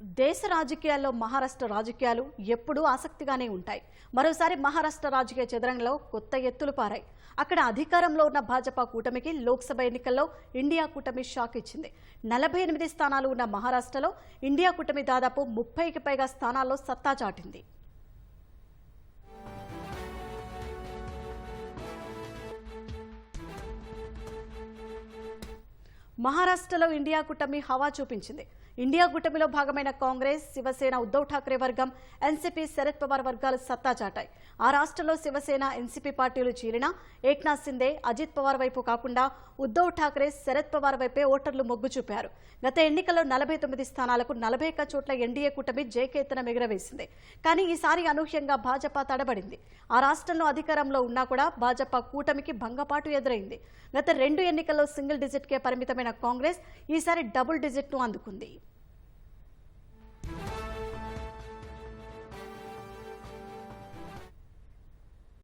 దేశ రాజకీయాల్లో మహారాష్ట్ర రాజకీయాలు ఎప్పుడూ ఆసక్తిగానే ఉంటాయి. మరోసారి మహారాష్ట్ర రాజకీయ చదరంగంలో కొత్త ఎత్తులు పారాయి. అక్కడ అధికారంలో ఉన్న భాజపా కూటమికి లోక్సభ ఎన్నికల్లో ఇండియా కూటమి షాక్ ఇచ్చింది. నలభై ఎనిమిది స్థానాలు ఉన్న మహారాష్ట్రలో ఇండియా కూటమి దాదాపు ముప్పైకి పైగా స్థానాల్లో సత్తా చాటింది. మహారాష్ట్రలో ఇండియా కూటమి హవా చూపించింది. ఇండియా కూటమిలో భాగమైన కాంగ్రెస్ శివసేన ఉద్దవ్ ఠాక్రే వర్గం ఎన్సీపీ శరద్ పవార్ వర్గాలు సత్తా చాటాయి. ఆ రాష్ట్రంలో శివసేన ఎన్సీపీ పార్టీలు చీలినా ఏక్నాథ్ సిందే అజిత్ పవార్ వైపు కాకుండా ఉద్దవ్ ఠాక్రే శరద్ పవార్ వైపే ఓటర్లు మొగ్గు చూపారు. గత ఎన్నికల్లో నలభై తొమ్మిది స్థానాలకు నలభై ఒక్క చోట్ల ఎన్డీఏ కూటమి జయకేతనం ఎగురవేసింది. కానీ ఈసారి అనూహ్యంగా భాజపా తడబడింది. ఆ రాష్ట్రంలో అధికారంలో ఉన్నా కూడా భాజపా కూటమికి భంగపాటు ఎదురైంది. గత రెండు ఎన్నికల్లో సింగిల్ డిజిట్కే పరిమితమైన కాంగ్రెస్ ఈసారి డబుల్ డిజిట్ను అందుకుంది.